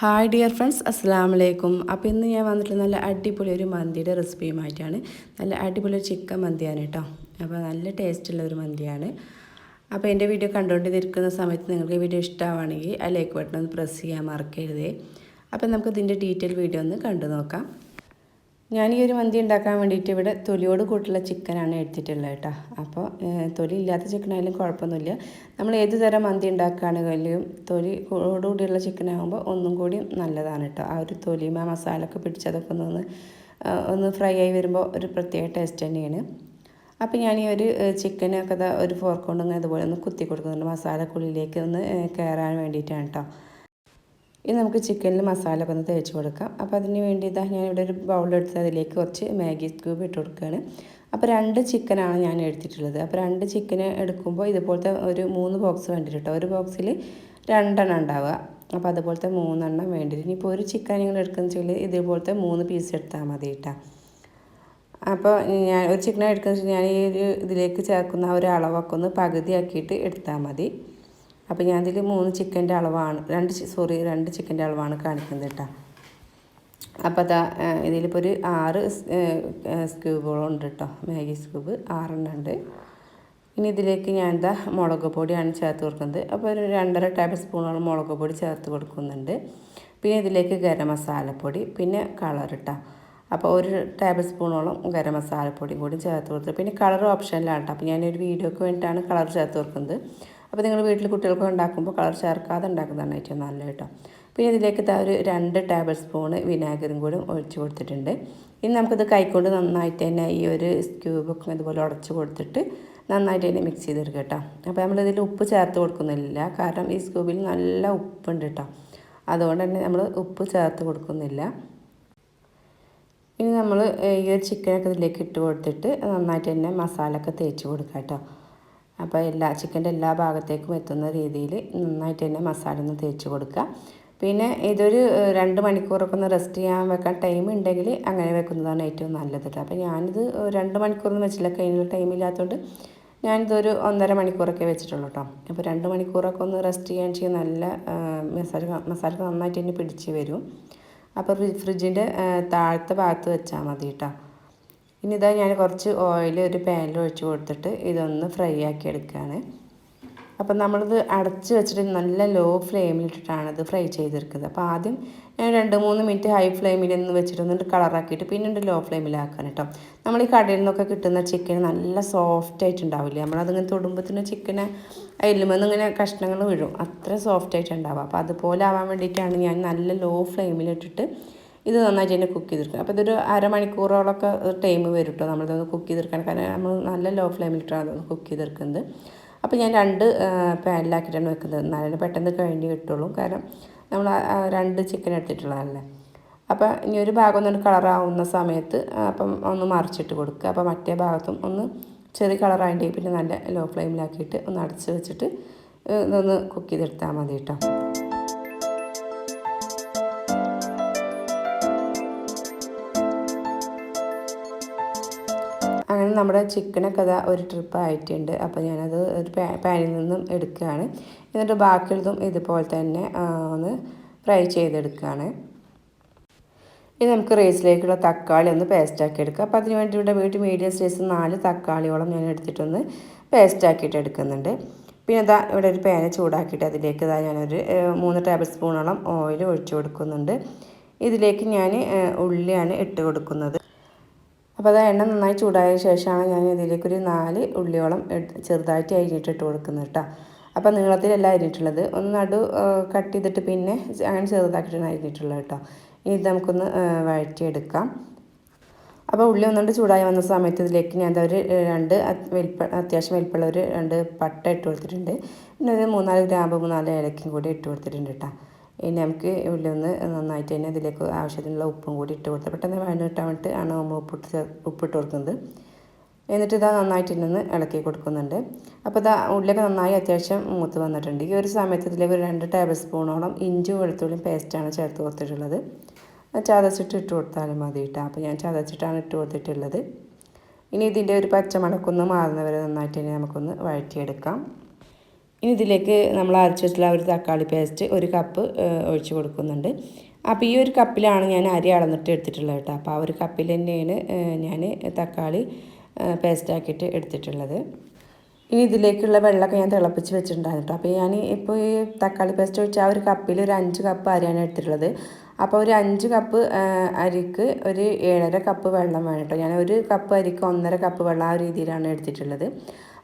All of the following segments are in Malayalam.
ഹായ് ഡിയർ ഫ്രണ്ട്സ് അസ്സാം വലൈക്കും അപ്പോൾ ഇന്ന് ഞാൻ വന്നിട്ട് നല്ല അടിപൊളി ഒരു മന്തിയുടെ റെസിപ്പിയുമായിട്ടാണ് നല്ല അടിപൊളി ഒരു ചിക്കൻ മന്തിയാണ് കേട്ടോ അപ്പോൾ നല്ല ടേസ്റ്റുള്ള ഒരു മന്തിയാണ്. അപ്പോൾ എന്റെ വീഡിയോ കണ്ടുകൊണ്ടിരിക്കുന്ന സമയത്ത് നിങ്ങൾക്ക് വീഡിയോ ഇഷ്ടമാണെങ്കിൽ ആ ലൈക്ക് ബട്ടൺ ഒന്ന് പ്രസ് ചെയ്യാൻ മറക്കരുതേ. അപ്പോൾ നമുക്ക് ഇതിന്റെ ഡീറ്റെയിൽ വീഡിയോ ഒന്ന് കണ്ടു നോക്കാം. ഞാൻ ഈ ഒരു മന്തി ഉണ്ടാക്കാൻ വേണ്ടിയിട്ട് ഇവിടെ തൊലിയോട് കൂട്ടുള്ള ചിക്കനാണ് എടുത്തിട്ടുള്ളത് കേട്ടോ. അപ്പോൾ തൊലി ഇല്ലാത്ത ചിക്കനായാലും കുഴപ്പമൊന്നുമില്ല. നമ്മൾ ഏത് തരം മന്തി ഉണ്ടാക്കുകയാണെങ്കിലും തൊലി കൂടിയുള്ള ചിക്കനാകുമ്പോൾ ഒന്നും കൂടി നല്ലതാണ് കേട്ടോ. ആ ഒരു തൊലിയും ആ മസാല ഒക്കെ പിടിച്ചതൊക്കെ ഒന്ന് ഒന്ന് ഫ്രൈ ആയി വരുമ്പോൾ ഒരു പ്രത്യേക ടേസ്റ്റ് തന്നെയാണ്. അപ്പോൾ ഞാൻ ഈ ഒരു ചിക്കനൊക്കെ ഒരു ഫോർക്ക് കൊണ്ട് ഇങ്ങനെ അതുപോലെ ഒന്ന് കുത്തി കൊടുക്കുന്നുണ്ട്. മസാലക്കുള്ളിലേക്ക് ഒന്ന് കയറാൻ വേണ്ടിയിട്ടാണ് കേട്ടോ. ഇനി നമുക്ക് ചിക്കനിൽ മസാല ഒന്ന് തേച്ച് കൊടുക്കാം. അപ്പോൾ അതിന് വേണ്ടി ഇതാ ഞാനിവിടെ ഒരു ബൗളെടുത്ത് അതിലേക്ക് കുറച്ച് മാഗി ക്യൂബ് ഇട്ട് കൊടുക്കുകയാണ്. അപ്പോൾ രണ്ട് ചിക്കനാണ് ഞാൻ എടുത്തിട്ടുള്ളത്. അപ്പോൾ രണ്ട് ചിക്കൻ എടുക്കുമ്പോൾ ഇതുപോലത്തെ ഒരു മൂന്ന് ബോക്സ് വേണ്ടിയിട്ട് കേട്ടോ ഒരു ബോക്സിൽ രണ്ടെണ്ണം ഉണ്ടാവുക. അപ്പോൾ അതുപോലത്തെ മൂന്നെണ്ണം വേണ്ടി ഇനിയിപ്പോൾ ഒരു ചിക്കൻ നിങ്ങൾ എടുക്കുന്ന വെച്ചാൽ ഇതുപോലത്തെ മൂന്ന് പീസ് എടുത്താൽ മതി കേട്ടോ അപ്പോൾ ഞാൻ ഒരു ചിക്കൻ എടുക്കുന്ന ഞാൻ ഈ ഒരു ഇതിലേക്ക് ചേർക്കുന്ന ഒരു അളവൊക്കെ ഒന്ന് പകുതിയാക്കിയിട്ട് എടുത്താൽ മതി. അപ്പോൾ ഞാൻ ഇതിൽ മൂന്ന് ചിക്കന്റെ അളവാണ്. രണ്ട് സോറി രണ്ട് ചിക്കന്റെ അളവാണ് കാണിക്കുന്നത് കേട്ടോ. അപ്പോൾ അതാ ഇതിലിപ്പോൾ ഒരു ആറ് സ്ക്യൂബുകളുണ്ട് കേട്ടോ. മാഗി സ്ക്യൂബ് ആറെണ്ണം ഉണ്ട്. ഇനി ഇതിലേക്ക് ഞാൻ എന്താ മുളക് പൊടിയാണ് ചേർത്ത് കൊടുക്കുന്നത്. അപ്പോൾ ഒരു രണ്ടര ടേബിൾ സ്പൂണോളം മുളക് പൊടി ചേർത്ത് കൊടുക്കുന്നുണ്ട്. പിന്നെ ഇതിലേക്ക് ഗരം മസാലപ്പൊടി പിന്നെ കളർ ഇട്ടാ. അപ്പോൾ ഒരു ടേബിൾ സ്പൂണോളം ഗരം മസാലപ്പൊടി കൂടി ചേർത്ത് കൊടുത്തു പിന്നെ കളർ ഓപ്ഷനിലാണ് കേട്ടോ. അപ്പോൾ ഞാനൊരു വീഡിയോക്ക് വേണ്ടിയിട്ടാണ് കളർ ചേർത്ത് കൊടുക്കുന്നത്. അപ്പോൾ നിങ്ങൾ വീട്ടിൽ കുട്ടികൾക്ക് ഉണ്ടാക്കുമ്പോൾ കളർ ചേർക്കാതെ ഉണ്ടാക്കുന്നതാണ് ഏറ്റവും നല്ലത് കേട്ടോ. പിന്നെ ഇതിലേക്ക് ഒരു രണ്ട് ടേബിൾ സ്പൂണ് വിനാഗിരും കൂടി ഒഴിച്ച് കൊടുത്തിട്ടുണ്ട്. ഇനി നമുക്കിത് കൈക്കൊണ്ട് നന്നായിട്ട് തന്നെ ഈ ഒരു ക്യൂബൊക്കെ ഇതുപോലെ ഉടച്ച് കൊടുത്തിട്ട് നന്നായിട്ട് തന്നെ മിക്സ് ചെയ്തെടുക്കുക കേട്ടോ. അപ്പോൾ നമ്മളിതിൽ ഉപ്പ് ചേർത്ത് കൊടുക്കുന്നില്ല. കാരണം ഈ സ്ക്യൂബിൽ നല്ല ഉപ്പുണ്ട് കേട്ടോ. അതുകൊണ്ട് തന്നെ നമ്മൾ ഉപ്പ് ചേർത്ത് കൊടുക്കുന്നില്ല. ഇനി നമ്മൾ ഈ ഒരു ചിക്കനൊക്കെ ഇതിലേക്ക് ഇട്ട് കൊടുത്തിട്ട് നന്നായിട്ട് തന്നെ മസാലൊക്കെ തേച്ച് കൊടുക്കാം കേട്ടോ. അപ്പോൾ എല്ലാ ചിക്കന്റെ എല്ലാ ഭാഗത്തേക്കും എത്തുന്ന രീതിയിൽ നന്നായിട്ട് തന്നെ മസാല ഒന്ന് തേച്ച് കൊടുക്കുക. പിന്നെ ഇതൊരു രണ്ട് മണിക്കൂറൊക്കെ ഒന്ന് റെസ്റ്റ് ചെയ്യാൻ വെക്കാൻ ടൈം ഉണ്ടെങ്കിൽ അങ്ങനെ വെക്കുന്നതാണ് ഏറ്റവും നല്ലത് അപ്പോൾ ഞാനിത് രണ്ട് മണിക്കൂറൊന്നും വെച്ചില്ല. കഴിഞ്ഞ ടൈമില്ലാത്തതുകൊണ്ട് ഞാനിതൊരു ഒന്നര മണിക്കൂറൊക്കെ വെച്ചിട്ടുള്ളൂ കേട്ടോ. അപ്പോൾ രണ്ട് മണിക്കൂറൊക്കെ ഒന്ന് റെസ്റ്റ് ചെയ്യാൻ ചെയ്യാൻ നല്ല മസാല മസാല നന്നായിട്ട് തന്നെ പിടിച്ച് വരും. അപ്പോൾ ഫ്രിഡ്ജിന്റെ താഴത്തെ ഭാഗത്ത് വെച്ചാൽ മതി കേട്ടോ. ഇനി ഇതാ ഞാൻ കുറച്ച് ഓയിൽ ഒരു പാനിൽ ഒഴിച്ച് കൊടുത്തിട്ട് ഇതൊന്ന് ഫ്രൈ ആക്കി എടുക്കുകയാണ് അപ്പം നമ്മളിത് അടച്ച് വെച്ചിട്ട് നല്ല ലോ ഫ്ലെയിമിലിട്ടിട്ടാണ് ഇത് ഫ്രൈ ചെയ്തെടുക്കുന്നത് അപ്പോൾ ആദ്യം ഞാൻ രണ്ട് മൂന്ന് മിനിറ്റ് ഹൈ ഫ്ലെയിമിൽ ഒന്ന് വെച്ചിട്ട് കളറാക്കിയിട്ട് പിന്നെ ലോ ഫ്ലെയിമിലാക്കാൻ കേട്ടോ നമ്മൾ ഈ കടയിൽ നിന്നൊക്കെ കിട്ടുന്ന ചിക്കൻ നല്ല സോഫ്റ്റ് ആയിട്ടുണ്ടാവില്ലേ നമ്മളതിങ്ങനെ തൊടുമ്പത്തിന് ചിക്കനെ അയിലുമെന്ന് ഇങ്ങനെ കഷ്ണങ്ങൾ വീഴും. അത്ര സോഫ്റ്റ് ആയിട്ടുണ്ടാവുക അപ്പോൾ അതുപോലെ ആവാൻ വേണ്ടിയിട്ടാണ് ഞാൻ നല്ല ലോ ഫ്ലെയിമിലിട്ടിട്ട് ഇത് നന്നായിട്ട് തന്നെ കുക്ക് ചെയ്തെടുക്കുക അപ്പോൾ ഇതൊരു അരമണിക്കൂറോളൊക്കെ ടൈം വരും കേട്ടോ നമ്മളിതൊന്ന് കുക്ക് ചെയ്തെടുക്കാൻ. കാരണം നമ്മൾ നല്ല ലോ ഫ്ലെയിമിലിട്ടാണ് കുക്ക് ചെയ്തെടുക്കുന്നത്. അപ്പോൾ ഞാൻ രണ്ട് പാനിലാക്കിയിട്ടാണ് വെക്കുന്നത്. എന്നാലും പെട്ടെന്ന് കഴിഞ്ഞ് കിട്ടുള്ളൂ. കാരണം നമ്മൾ രണ്ട് ചിക്കൻ എടുത്തിട്ടുള്ളതല്ലേ. അപ്പോൾ ഇനി ഒരു ഭാഗം ഒന്ന് കളറാവുന്ന സമയത്ത് അപ്പം ഒന്ന് മറിച്ചിട്ട് കൊടുക്കുക. അപ്പോൾ മറ്റേ ഭാഗത്തും ഒന്ന് ചെറിയ കളറായിട്ട് പിന്നെ നല്ല ലോ ഫ്ലെയിമിലാക്കിയിട്ട് ഒന്ന് അടച്ച് വെച്ചിട്ട് ഇതൊന്ന് കുക്ക് ചെയ്തെടുത്താൽ മതി കേട്ടോ നമ്മുടെ ചിക്കനൊക്കെ അതാ ഒരു ട്രിപ്പ് ആയിട്ടുണ്ട്. അപ്പോൾ ഞാനത് ഒരു പാനിൽ നിന്നും എടുക്കുകയാണ്. എന്നിട്ട് ബാക്കിയുള്ളതും ഇതുപോലെ തന്നെ ഒന്ന് ഫ്രൈ ചെയ്തെടുക്കുകയാണ്. ഇനി നമുക്ക് റൈസിലേക്കുള്ള തക്കാളി ഒന്ന് പേസ്റ്റാക്കി എടുക്കുക അപ്പോൾ അതിന് വേണ്ടി ഇവിടെ വീട്ടിൽ മീഡിയം സൈസ് നാല് തക്കാളിയോളം ഞാൻ എടുത്തിട്ടൊന്ന് പേസ്റ്റാക്കിയിട്ട് എടുക്കുന്നുണ്ട്. പിന്നെ ഇതാ ഇവിടെ ഒരു പാന് ചൂടാക്കിയിട്ട് അതിലേക്ക് ഇതാ ഞാനൊരു മൂന്ന് ടേബിൾ സ്പൂണോളം ഓയിൽ ഒഴിച്ചു കൊടുക്കുന്നുണ്ട്. ഇതിലേക്ക് ഞാൻ ഉള്ളിയാണ് ഇട്ട് കൊടുക്കുന്നത്. അപ്പോൾ അത് എണ്ണ നന്നായി ചൂടായ ശേഷമാണ് ഞാൻ ഇതിലേക്കൊരു നാല് ഉള്ളിയോളം ചെറുതായിട്ട് അരിഞ്ഞിട്ട് ഇട്ട് കൊടുക്കുന്നത് കേട്ടോ അപ്പോൾ നീളത്തിലല്ല അരിഞ്ഞിട്ടുള്ളത് ഒന്ന് നടു കട്ട് ചെയ്തിട്ട് പിന്നെ അങ്ങനെ ചെറുതാക്കിയിട്ടാണ് അരിഞ്ഞിട്ടുള്ളത് കേട്ടോ ഇനി ഇത് നമുക്കൊന്ന് വഴറ്റിയെടുക്കാം. അപ്പോൾ ഉള്ളി ഒന്നുകൊണ്ട് ചൂടായി വന്ന സമയത്ത് ഇതിലേക്ക് ഞാൻ ഒരു രണ്ട് വലിപ്പ അത്യാവശ്യം വലിപ്പമുള്ള ഒരു രണ്ട് പട്ട ഇട്ട് കൊടുത്തിട്ടുണ്ട്. പിന്നെ ഒരു മൂന്നാൽ ഗ്രാമ്പ് മൂന്നാൽ ഏലക്കും കൂടി ഇട്ട് കൊടുത്തിട്ടുണ്ട് കേട്ടോ ഇനി നമുക്ക് ഉള്ളി ഒന്ന് നന്നായിട്ട് തന്നെ ഇതിലേക്ക് ആവശ്യത്തിനുള്ള ഉപ്പും കൂടി ഇട്ട് കൊടുത്ത് പെട്ടെന്ന് വേണ്ട കിട്ടാൻ വേണ്ടിയിട്ട് ആണ് നമ്മൾ ഉപ്പിട്ട് ഉപ്പിട്ട് കൊടുക്കുന്നത്. എന്നിട്ട് ഇതാ നന്നായിട്ട് നിന്ന് ഇളക്കി കൊടുക്കുന്നുണ്ട്. അപ്പോൾ ഇതാ ഉള്ളിലൊക്കെ നന്നായി അത്യാവശ്യം മൂത്ത് വന്നിട്ടുണ്ട്. ഈ ഒരു സമയത്ത് ഇതിലേക്ക് ഒരു രണ്ട് ടേബിൾ സ്പൂണോളം ഇഞ്ചും വെളുത്തുള്ളിയും പേസ്റ്റാണ് ചേർത്ത് കൊടുത്തിട്ടുള്ളത്. ചതച്ചിട്ട് ഇട്ട് കൊടുത്താലും മതി കേട്ടോ. അപ്പോൾ ഞാൻ ചതച്ചിട്ടാണ് ഇട്ട് കൊടുത്തിട്ടുള്ളത്. ഇനി ഇതിന്റെ ഒരു പച്ചമണക്കൊന്ന് മാറുന്നവരെ നന്നായിട്ട് തന്നെ നമുക്കൊന്ന് വഴറ്റിയെടുക്കാം. ഇനി ഇതിലേക്ക് നമ്മൾ അരച്ച് വെച്ചിട്ടുള്ള ഒരു തക്കാളി പേസ്റ്റ് ഒരു കപ്പ് ഒഴിച്ച് കൊടുക്കുന്നുണ്ട്. അപ്പോൾ ഈ ഒരു കപ്പിലാണ് ഞാൻ അരി അളന്നിട്ട് എടുത്തിട്ടുള്ളത് കേട്ടോ. അപ്പോൾ ആ ഒരു കപ്പിൽ തന്നെയാണ് ഞാൻ തക്കാളി പേസ്റ്റാക്കിയിട്ട് എടുത്തിട്ടുള്ളത്. ഇനി ഇതിലേക്കുള്ള വെള്ളമൊക്കെ ഞാൻ തിളപ്പിച്ച് വെച്ചിട്ടുണ്ടായിരുന്നു അപ്പോൾ ഞാൻ ഇപ്പോൾ ഈ തക്കാളി പേസ്റ്റ് ഒഴിച്ച് ആ ഒരു കപ്പിൽ ഒരു അഞ്ച് കപ്പ് അരിയാണ് എടുത്തിട്ടുള്ളത്. അപ്പോൾ ഒരു അഞ്ച് കപ്പ് അരിക്ക് ഒരു ഏഴര കപ്പ് വെള്ളം വേണം കേട്ടോ. ഞാൻ ഒരു കപ്പ് അരിക്ക് ഒന്നര കപ്പ് വെള്ളം ആ രീതിയിലാണ് എടുത്തിട്ടുള്ളത്.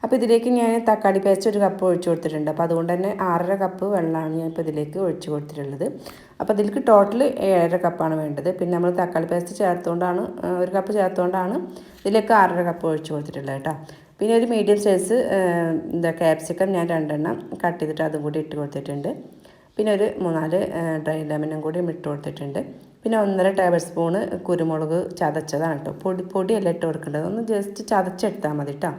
അപ്പോൾ ഇതിലേക്ക് ഞാൻ തക്കാളി പേസ്റ്റ് ഒരു കപ്പ് ഒഴിച്ചു കൊടുത്തിട്ടുണ്ട്. അപ്പോൾ അതുകൊണ്ട് തന്നെ ആറര കപ്പ് വെള്ളമാണ് ഞാൻ ഇപ്പോൾ ഇതിലേക്ക് ഒഴിച്ചു കൊടുത്തിട്ടുള്ളത്. അപ്പോൾ ഇതിലേക്ക് ടോട്ടൽ ഏഴര കപ്പാണ് വേണ്ടത്. പിന്നെ നമ്മൾ തക്കാളി പേസ്റ്റ് ചേർത്തുകൊണ്ടാണ് ഒരു കപ്പ് ചേർത്തുകൊണ്ടാണ് ഇതിലേക്ക് ആറര കപ്പ് ഒഴിച്ചു കൊടുത്തിട്ടുള്ളത് കേട്ടോ. പിന്നെ ഒരു മീഡിയം സൈസ് എന്താ ക്യാപ്സിക്കം ഞാൻ രണ്ടെണ്ണം കട്ട് ചെയ്തിട്ട് അതും കൂടി ഇട്ട് കൊടുത്തിട്ടുണ്ട്. പിന്നെ ഒരു മൂന്നാൽ ഡ്രൈ ലെമനും കൂടി ഇട്ട് കൊടുത്തിട്ടുണ്ട്. പിന്നെ ഒന്നര ടേബിൾ സ്പൂണ് കുരുമുളക് ചതച്ചതാണ് കേട്ടോ. പൊടി പൊടിയല്ല ഇട്ട് കൊടുക്കേണ്ടത്. ഒന്ന് ജസ്റ്റ് ചതച്ചെടുത്താൽ മതി കേട്ടോ.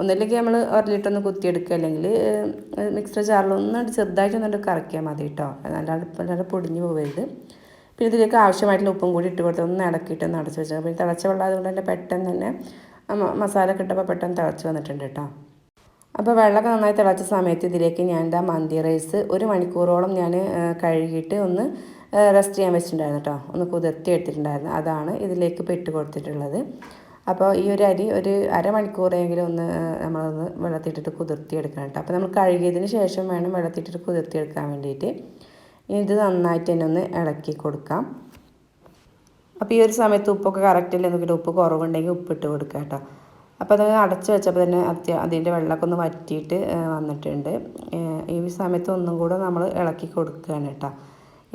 ഒന്നില്ലെങ്കിൽ നമ്മൾ ഉരലിട്ടൊന്ന് കുത്തിയെടുക്കുക. അല്ലെങ്കിൽ മിക്സർ ജാറിൽ ചെറുതായിട്ട് ഒന്നുകൊണ്ട് കറക്കിയാൽ മതി കേട്ടോ അല്ലാണ്ട് നല്ല പൊടിഞ്ഞു പോകരുത് പിന്നെ ഇതിലേക്ക് ആവശ്യമായിട്ടുള്ള ഉപ്പും കൂടി ഇട്ട് കൊടുത്ത് ഒന്ന് ഇളക്കിയിട്ട് ഒന്ന് അടച്ച് വെച്ചാൽ പിന്നെ തിളച്ച വെള്ളം അതുകൊണ്ട് തന്നെ പെട്ടെന്ന് തന്നെ മസാല കിട്ടുമ്പോൾ പെട്ടെന്ന് തിളച്ച് വന്നിട്ടുണ്ട് കേട്ടോ അപ്പോൾ വെള്ളമൊക്കെ നന്നായി തിളച്ച സമയത്ത് ഇതിലേക്ക് ഞാൻ എന്താ മന്തി റൈസ് ഒരു മണിക്കൂറോളം ഞാൻ കഴുകിയിട്ട് ഒന്ന് റെസ്റ്റ് ചെയ്യാൻ വെച്ചിട്ടുണ്ടായിരുന്നു കേട്ടോ ഒന്ന് കുതിർത്തി എടുത്തിട്ടുണ്ടായിരുന്നു. അതാണ് ഇതിലേക്ക് പെട്ട് കൊടുത്തിട്ടുള്ളത്. അപ്പോൾ ഈ ഒരു അരി ഒരു അരമണിക്കൂറെങ്കിലും ഒന്ന് നമ്മളൊന്ന് വെള്ളത്തിട്ടിട്ട് കുതിർത്തി എടുക്കണം കേട്ടോ. അപ്പോൾ നമ്മൾ കഴുകിയതിന് ശേഷം വേണം വെള്ളത്തിട്ടിട്ട് കുതിർത്തി എടുക്കാൻ വേണ്ടിയിട്ട് ഇത് നന്നായിട്ട് തന്നെ ഒന്ന് ഇളക്കി കൊടുക്കാം. അപ്പോൾ ഈ ഒരു സമയത്ത് ഉപ്പൊക്കെ കറക്റ്റ് അല്ലേ? നോക്കിയിട്ട് ഉപ്പ് കുറവുണ്ടെങ്കിൽ ഉപ്പിട്ട് കൊടുക്കുക കേട്ടോ. അപ്പോൾ അത് അടച്ച് വെച്ചപ്പോൾ തന്നെ അത്യ അതിന്റെ വെള്ളമൊക്കെ ഒന്ന് വറ്റിയിട്ട് വന്നിട്ടുണ്ട്. ഈ സമയത്ത് ഒന്നും കൂടെ നമ്മൾ ഇളക്കി കൊടുക്കുകയാണ് കേട്ടോ.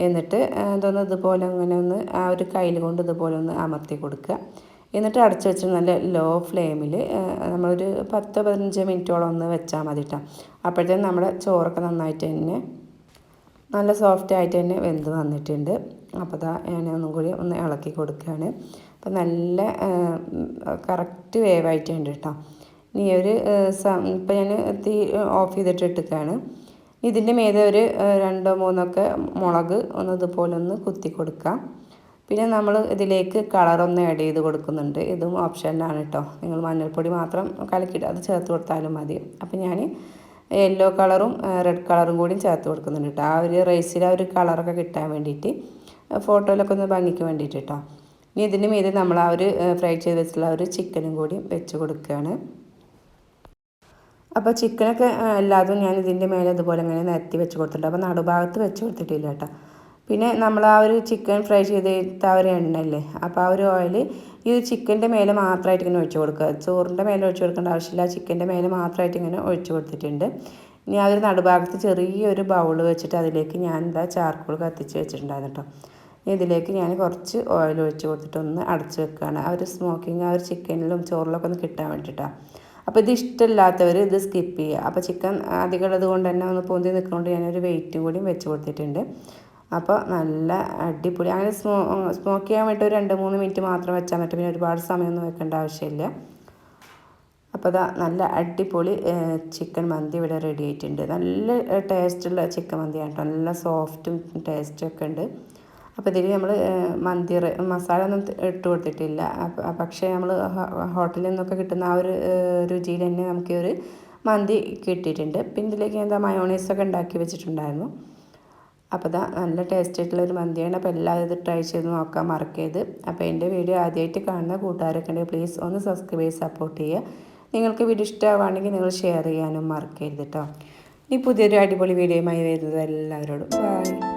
എന്നിട്ട് എന്തോന്ന് ഇതുപോലെ അങ്ങനെ ഒന്ന് ആ ഒരു കയ്യിൽ കൊണ്ട് ഇതുപോലെ ഒന്ന് അമർത്തി കൊടുക്കുക. എന്നിട്ട് അടച്ചു വെച്ച് നല്ല ലോ ഫ്ലെയിമിൽ നമ്മളൊരു പത്ത് പതിനഞ്ച് മിനിറ്റോളം ഒന്ന് വെച്ചാൽ മതി കേട്ടോ അപ്പോഴത്തേക്കും നമ്മുടെ ചോറൊക്കെ നന്നായിട്ട് തന്നെ നല്ല സോഫ്റ്റ് ആയിട്ട് തന്നെ വെന്ത് വന്നിട്ടുണ്ട്. അപ്പോൾ അതാ ഞാൻ ഒന്നും കൂടി ഒന്ന് ഇളക്കി കൊടുക്കുകയാണ് അപ്പോൾ നല്ല കറക്റ്റ് വേവായിട്ടുണ്ട് കേട്ടോ ഇനി ഒരു ഇപ്പം ഞാൻ തീ ഓഫ് ചെയ്തിട്ട് ഇട്ടിട്ടാണ് ഇതിന്റെ മീതെ ഒരു രണ്ടോ മൂന്നൊക്കെ മുളക് ഒന്ന് ഇതുപോലെ ഒന്ന് കുത്തി കൊടുക്കാം. പിന്നെ നമ്മൾ ഇതിലേക്ക് കളറൊന്ന് ആഡ് ചെയ്ത് കൊടുക്കുന്നുണ്ട്. ഇതും ഓപ്ഷനിലാണ് കേട്ടോ നിങ്ങൾ മഞ്ഞൾപ്പൊടി മാത്രം കലക്കിയിട്ട് അത് ചേർത്ത് കൊടുത്താലും മതി. അപ്പോൾ ഞാൻ യെല്ലോ കളറും റെഡ് കളറും കൂടി ചേർത്ത് കൊടുക്കുന്നുണ്ട് കേട്ടോ ആ ഒരു റൈസിൽ ആ ഒരു കളറൊക്കെ കിട്ടാൻ വേണ്ടിയിട്ട് ഫോട്ടോയിലൊക്കെ ഒന്ന് ഭംഗിക്ക് വേണ്ടിയിട്ട് കേട്ടോ ഇനി ഇതിന് മീതെ നമ്മൾ ആ ഒരു ഫ്രൈ ചെയ്ത് വെച്ചിട്ടുള്ള ഒരു ചിക്കനും കൂടി വെച്ച് കൊടുക്കുകയാണ് അപ്പോൾ ചിക്കനൊക്കെ എല്ലാതും ഞാൻ ഇതിന്റെ മേലെ അതുപോലെ ഇങ്ങനെ നിരത്തി വെച്ച് കൊടുത്തിട്ടുണ്ട്. അപ്പോൾ നടുഭാഗത്ത് വെച്ച് കൊടുത്തിട്ടില്ല കേട്ടോ പിന്നെ നമ്മൾ ആ ഒരു ചിക്കൻ ഫ്രൈ ചെയ്തിട്ട് ആ ഒരു എണ്ണല്ലേ അപ്പോൾ ആ ഒരു ഓയിൽ ഈ ചിക്കന്റെ മേലെ മാത്രമായിട്ട് ഇങ്ങനെ ഒഴിച്ചു കൊടുക്കുക. ചോറിന്റെ മേലെ ഒഴിച്ചു കൊടുക്കേണ്ട ആവശ്യമില്ല. ചിക്കന്റെ മേലെ മാത്രമായിട്ട് ഇങ്ങനെ ഒഴിച്ചു കൊടുത്തിട്ടുണ്ട്. ഇനി ആ ഒരു നടുഭാഗത്ത് ചെറിയൊരു ബൗൾ വെച്ചിട്ട് അതിലേക്ക് ഞാൻ എന്താ ചാർക്കോൾ കത്തിച്ച് വെച്ചിട്ടുണ്ടായിരുന്നു കേട്ടോ ഇതിലേക്ക് ഞാൻ കുറച്ച് ഓയിൽ ഒഴിച്ച് കൊടുത്തിട്ട് ഒന്ന് അടച്ച് വെക്കുകയാണ്. ആ ഒരു സ്മോക്കിങ് ആ ഒരു ചിക്കനിലും ചോറിലൊക്കെ ഒന്ന് കിട്ടാൻ വേണ്ടിയിട്ടാണ് അപ്പോൾ ഇത് ഇഷ്ടമില്ലാത്തവർ ഇത് സ്കിപ്പ് ചെയ്യുക. അപ്പോൾ ചിക്കൻ അധികം ഉള്ളത് കൊണ്ട് തന്നെ ഒന്ന് പൊന്തി നിൽക്കുന്നതുകൊണ്ട് ഞാനൊരു വെയിറ്റും കൂടി വെച്ച് കൊടുത്തിട്ടുണ്ട്. അപ്പോൾ നല്ല അടിപൊളി. അങ്ങനെ സ്മോ സ്മോക്ക് ചെയ്യാൻ വേണ്ടി ഒരു രണ്ട് മൂന്ന് മിനിറ്റ് മാത്രം വെച്ചാൽ പറ്റും പിന്നെ ഒരുപാട് സമയമൊന്നും വെക്കേണ്ട ആവശ്യമില്ല. അപ്പോൾ അതാ നല്ല അടിപൊളി ചിക്കൻ മന്തി ഇവിടെ റെഡി ആയിട്ടുണ്ട്. നല്ല ടേസ്റ്റുള്ള ചിക്കൻ മന്തിയാണ് കേട്ടോ നല്ല സോഫ്റ്റും ടേസ്റ്റും ഒക്കെ ഉണ്ട്. അപ്പോൾ ഇതിൽ നമ്മൾ മന്തി മസാല ഒന്നും ഇട്ട് കൊടുത്തിട്ടില്ല. പക്ഷേ നമ്മൾ ഹോട്ടലിൽ നിന്നൊക്കെ കിട്ടുന്ന ആ ഒരു രുചിയിൽ തന്നെ നമുക്ക് ഒരു മന്തി കിട്ടിയിട്ടുണ്ട്. പിന്നെ ഇതിലേക്ക് എന്താ മയോണൈസൊക്കെ ഉണ്ടാക്കി വെച്ചിട്ടുണ്ടായിരുന്നു. അപ്പോൾ ഇതാ നല്ല ടേസ്റ്റ് ആയിട്ടുള്ള ഒരു മന്തിയാണ്. അപ്പോൾ എല്ലാവരും ഇത് ട്രൈ ചെയ്ത് നോക്കാൻ മറക്കരുത്. അപ്പോൾ എന്റെ വീഡിയോ ആദ്യമായിട്ട് കാണുന്ന കൂട്ടുകാരൊക്കെ ഉണ്ടെങ്കിൽ പ്ലീസ് ഒന്ന് സബ്സ്ക്രൈബ് ചെയ്ത് സപ്പോർട്ട് ചെയ്യുക. നിങ്ങൾക്ക് വീഡിയോ ഇഷ്ടമാവുകയാണെങ്കിൽ നിങ്ങൾ ഷെയർ ചെയ്യാനും മറക്കരുത് കേട്ടോ ഇനി പുതിയൊരു അടിപൊളി വീഡിയോയുമായി വരുന്നത് എല്ലാവരോടും ബൈ